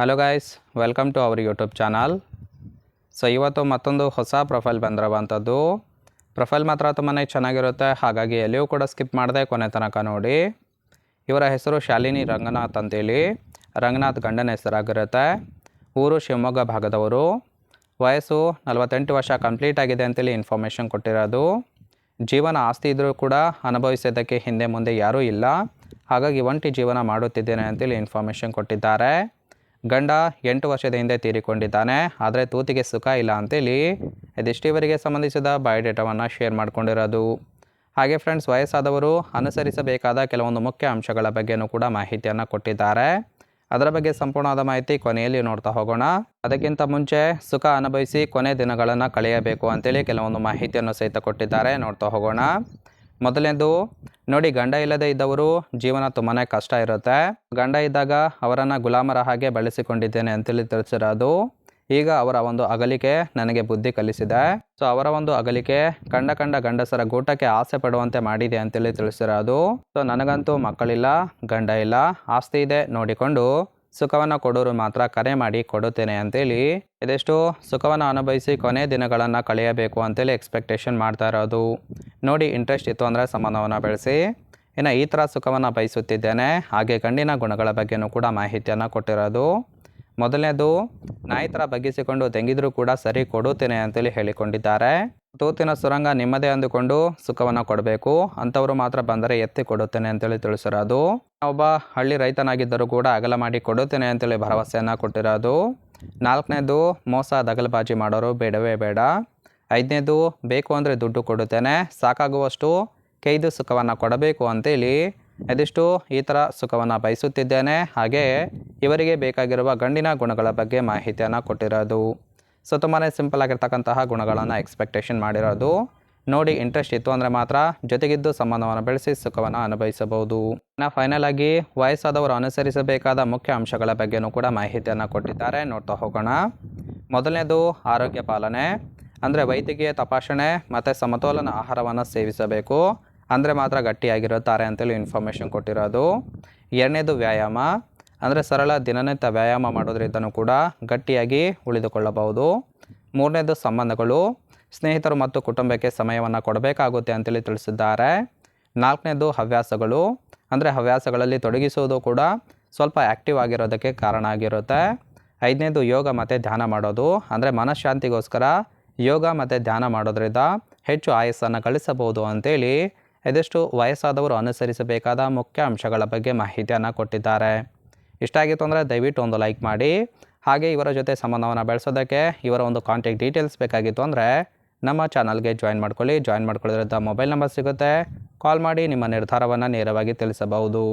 Hello guys welcome to our YouTube channel so ಇವತ್ತು ಮತ್ತೊಂದು ಹೊಸ ಪ್ರೊಫೈಲ್ ಬಂದಿರುವಂಥದ್ದು ಪ್ರೊಫೈಲ್ ಮಾತ್ರ ತುಂಬಾ ಚೆನ್ನಾಗಿರುತ್ತೆ, ಹಾಗಾಗಿ ಎಲ್ಲಿಯೂ ಕೂಡ ಸ್ಕಿಪ್ ಮಾಡಿದೆ ಕೊನೆ ತನಕ ನೋಡಿ. ಇವರ ಹೆಸರು ಶಾಲಿನಿ ರಂಗನಾಥ್ ಅಂತೇಳಿ. ರಂಗನಾಥ್ ಗಂಡನ ಹೆಸರಾಗಿರುತ್ತೆ. ಊರು ಶಿವಮೊಗ್ಗ ಭಾಗದವರು. ವಯಸ್ಸು ನಲವತ್ತೆಂಟು ವರ್ಷ ಕಂಪ್ಲೀಟ್ ಆಗಿದೆ ಅಂತೇಳಿ ಇನ್ಫಾರ್ಮೇಷನ್ ಕೊಟ್ಟಿರೋದು. ಜೀವನ ಆಸ್ತಿ ಇದ್ದರೂ ಕೂಡ ಅನುಭವಿಸೋದಕ್ಕೆ ಹಿಂದೆ ಮುಂದೆ ಯಾರೂ ಇಲ್ಲ. ಹಾಗಾಗಿ ಒಂಟಿ ಜೀವನ ಮಾಡುತ್ತಿದ್ದೇನೆ ಅಂತೇಳಿ ಇನ್ಫಾರ್ಮೇಷನ್ ಕೊಟ್ಟಿದ್ದಾರೆ. ಗಂಡ ಎಂಟು ವರ್ಷದ ಹಿಂದೆ ತೀರಿಕೊಂಡಿದ್ದಾನೆ, ಆದರೆ ತೂತಿಗೆ ಸುಖ ಇಲ್ಲ ಅಂತೇಳಿ ಇದಿಷ್ಟಿವರಿಗೆ ಸಂಬಂಧಿಸಿದ ಬಯೋಡೇಟಾವನ್ನು ಶೇರ್ ಮಾಡ್ಕೊಂಡಿರೋದು. ಹಾಗೆ ಫ್ರೆಂಡ್ಸ್ ವಯಸ್ಸಾದವರು ಅನುಸರಿಸಬೇಕಾದ ಕೆಲವೊಂದು ಮುಖ್ಯ ಅಂಶಗಳ ಬಗ್ಗೆಯೂ ಕೂಡ ಮಾಹಿತಿಯನ್ನು ಕೊಟ್ಟಿದ್ದಾರೆ. ಅದರ ಬಗ್ಗೆ ಸಂಪೂರ್ಣವಾದ ಮಾಹಿತಿ ಕೊನೆಯಲ್ಲಿ ನೋಡ್ತಾ ಹೋಗೋಣ. ಅದಕ್ಕಿಂತ ಮುಂಚೆ ಸುಖ ಅನುಭವಿಸಿ ಕೊನೆ ದಿನಗಳನ್ನು ಕಳೆಯಬೇಕು ಅಂತೇಳಿ ಕೆಲವೊಂದು ಮಾಹಿತಿಯನ್ನು ಸಹಿತ ಕೊಟ್ಟಿದ್ದಾರೆ. ನೋಡ್ತಾ ಹೋಗೋಣ. ಮೊದಲನೇದು ನೋಡಿ, ಗಂಡ ಇಲ್ಲದೆ ಇದ್ದವರು ಜೀವನ ತುಂಬಾ ಕಷ್ಟ ಇರುತ್ತೆ. ಗಂಡ ಇದ್ದಾಗ ಅವರನ್ನು ಗುಲಾಮರ ಹಾಗೆ ಬಳಸಿಕೊಂಡಿದ್ದೇನೆ ಅಂತೇಳಿ ತಿಳಿಸಿರೋದು. ಈಗ ಅವರ ಒಂದು ಅಗಲಿಕೆ ನನಗೆ ಬುದ್ಧಿ ಕಲಿಸಿದೆ. ಸೊ ಅವರ ಒಂದು ಅಗಲಿಕೆ ಕಂಡ ಕಂಡ ಗಂಡಸರ ಗೂಟಕ್ಕೆ ಆಸೆ ಪಡುವಂತೆ ಮಾಡಿದೆ ಅಂತೇಳಿ ತಿಳಿಸಿರೋದು. ಸೊ ನನಗಂತೂ ಮಕ್ಕಳಿಲ್ಲ, ಗಂಡ ಇಲ್ಲ, ಆಸ್ತಿ ಇದೆ ನೋಡಿಕೊಂಡು ಸುಖವನ್ನು ಕೊಡೋರು ಮಾತ್ರ ಕರೆ ಮಾಡಿ ಕೊಡುತ್ತೇನೆ ಅಂತೇಳಿ ಇದೆಷ್ಟು ಸುಖವನ್ನು ಅನುಭವಿಸಿ ಕೊನೆ ದಿನಗಳನ್ನು ಕಳೆಯಬೇಕು ಅಂತೇಳಿ ಎಕ್ಸ್ಪೆಕ್ಟೇಷನ್ ಮಾಡ್ತಾ ಇರೋದು. ನೋಡಿ ಇಂಟ್ರೆಸ್ಟ್ ಇತ್ತು ಅಂದರೆ ಸಂಬಂಧವನ್ನು ಬೆಳೆಸಿ. ಇನ್ನು ಈ ಥರ ಸುಖವನ್ನು ಬಯಸುತ್ತಿದ್ದೇನೆ. ಹಾಗೆ ಗಂಡಿನ ಗುಣಗಳ ಬಗ್ಗೆನೂ ಕೂಡ ಮಾಹಿತಿಯನ್ನು ಕೊಟ್ಟಿರೋದು. ಮೊದಲನೇದು, ನಾಯಿ ಥರ ಬಗ್ಗಿಸಿಕೊಂಡು ತೆಂಗಿದ್ರೂ ಕೂಡ ಸರಿ ಕೊಡುತ್ತೇನೆ ಅಂತೇಳಿ ಹೇಳಿಕೊಂಡಿದ್ದಾರೆ. ತೂತಿನ ಸುರಂಗ ನಿಮ್ಮದೇ ಅಂದುಕೊಂಡು ಸುಖವನ್ನು ಕೊಡಬೇಕು. ಅಂಥವರು ಮಾತ್ರ ಬಂದರೆ ಎತ್ತಿ ಕೊಡುತ್ತೇನೆ ಅಂತೇಳಿ ತಿಳಿಸಿರೋದು. ಒಬ್ಬ ಹಳ್ಳಿ ರೈತನಾಗಿದ್ದರೂ ಕೂಡ ಅಗಲ ಮಾಡಿ ಕೊಡುತ್ತೇನೆ ಅಂತೇಳಿ ಭರವಸೆಯನ್ನು ಕೊಟ್ಟಿರೋದು. ನಾಲ್ಕನೇದು, ಮೋಸ ದಗಲಬಾಜಿ ಮಾಡೋರು ಬೇಡವೇ ಬೇಡ. ಐದನೇದು, ಬೇಕು ಅಂದರೆ ದುಡ್ಡು ಕೊಡುತ್ತೇನೆ. ಸಾಕಾಗುವಷ್ಟು ಕೈದು ಸುಖವನ್ನು ಕೊಡಬೇಕು ಅಂತೇಳಿ ಇದಿಷ್ಟು ಈ ಥರ ಸುಖವನ್ನು ಬಯಸುತ್ತಿದ್ದೇನೆ. ಹಾಗೆ ಇವರಿಗೆ ಬೇಕಾಗಿರುವ ಗಂಡಿನ ಗುಣಗಳ ಬಗ್ಗೆ ಮಾಹಿತಿಯನ್ನು ಕೊಟ್ಟಿರೋದು. ಸೊ ತುಂಬಾ ಸಿಂಪಲ್ ಆಗಿರ್ತಕ್ಕಂತಹ ಗುಣಗಳನ್ನು ಎಕ್ಸ್ಪೆಕ್ಟೇಷನ್ ಮಾಡಿರೋದು. ನೋಡಿ ಇಂಟ್ರೆಸ್ಟ್ ಇತ್ತು ಅಂದರೆ ಮಾತ್ರ ಜೊತೆಗಿದ್ದು ಸಂಬಂಧವನ್ನು ಬೆಳೆಸಿ ಸುಖವನ್ನು ಅನುಭವಿಸಬಹುದು. ಇನ್ನು ಫೈನಲ್ ಆಗಿ ವಯಸ್ಸಾದವರು ಅನುಸರಿಸಬೇಕಾದ ಮುಖ್ಯ ಅಂಶಗಳ ಬಗ್ಗೆನೂ ಕೂಡ ಮಾಹಿತಿಯನ್ನು ಕೊಟ್ಟಿದ್ದಾರೆ. ನೋಡ್ತಾ ಹೋಗೋಣ. ಮೊದಲನೇದು ಆರೋಗ್ಯ ಪಾಲನೆ. ಅಂದರೆ ವೈದ್ಯಕೀಯ ತಪಾಸಣೆ ಮತ್ತು ಸಮತೋಲನ ಆಹಾರವನ್ನು ಸೇವಿಸಬೇಕು. ಅಂದರೆ ಮಾತ್ರ ಗಟ್ಟಿಯಾಗಿರುತ್ತಾರೆ ಅಂತೇಳಿ ಇನ್ಫಾರ್ಮೇಷನ್ ಕೊಟ್ಟಿರೋದು. ಎರಡನೇದು ವ್ಯಾಯಾಮ, ಅಂದರೆ ಸರಳ ದಿನನಿತ್ಯ ವ್ಯಾಯಾಮ ಮಾಡೋದ್ರಿಂದನೂ ಕೂಡ ಗಟ್ಟಿಯಾಗಿ ಉಳಿದುಕೊಳ್ಳಬಹುದು. ಮೂರನೇದು ಸಂಬಂಧಗಳು, ಸ್ನೇಹಿತರು ಮತ್ತು ಕುಟುಂಬಕ್ಕೆ ಸಮಯವನ್ನು ಕೊಡಬೇಕಾಗುತ್ತೆ ಅಂತೇಳಿ ತಿಳಿಸಿದ್ದಾರೆ. ನಾಲ್ಕನೇದು ಹವ್ಯಾಸಗಳು, ಅಂದರೆ ಹವ್ಯಾಸಗಳಲ್ಲಿ ತೊಡಗಿಸುವುದು ಕೂಡ ಸ್ವಲ್ಪ ಆ್ಯಕ್ಟಿವ್ ಆಗಿರೋದಕ್ಕೆ ಕಾರಣ ಆಗಿರುತ್ತೆ. ಐದನೇದು ಯೋಗ ಮತ್ತು ಧ್ಯಾನ ಮಾಡೋದು, ಅಂದರೆ ಮನಃಶಾಂತಿಗೋಸ್ಕರ ಯೋಗ ಮತ್ತು ಧ್ಯಾನ ಮಾಡೋದ್ರಿಂದ ಹೆಚ್ಚು ಆಯಸ್ಸನ್ನು ಗಳಿಸಬಹುದು ಅಂತೇಳಿ ಇದೆಷ್ಟು ವಯಸ್ಸಾದವರು ಅನುಸರಿಸಬೇಕಾದ ಮುಖ್ಯ ಅಂಶಗಳ ಬಗ್ಗೆ ಮಾಹಿತಿಯನ್ನು ಕೊಟ್ಟಿದ್ದಾರೆ. ಇಷ್ಟ ಆಗಿತ್ತು ಅಂದರೆ ದಯವಿಟ್ಟು ಒಂದು ಲೈಕ್ ಮಾಡಿ. ಹಾಗೆ ಇವರ ಜೊತೆ ಸಂಬಂಧವನ್ನು ಬೆಳೆಸೋದಕ್ಕೆ ಇವರ ಒಂದು ಕಾಂಟ್ಯಾಕ್ಟ್ ಡೀಟೇಲ್ಸ್ ಬೇಕಾಗಿತ್ತು ಅಂದರೆ ನಮ್ಮ ಚಾನಲ್ಗೆ ಜಾಯಿನ್ ಮಾಡ್ಕೊಳ್ಳಿ. ಜಾಯಿನ್ ಮಾಡ್ಕೊಳ್ಳೋದ್ರಿಂದ ಮೊಬೈಲ್ ನಂಬರ್ ಸಿಗುತ್ತೆ. ಕಾಲ್ ಮಾಡಿ ನಿಮ್ಮ ನಿರ್ಧಾರವನ್ನು ನೇರವಾಗಿ ತಿಳಿಸಬಹುದು.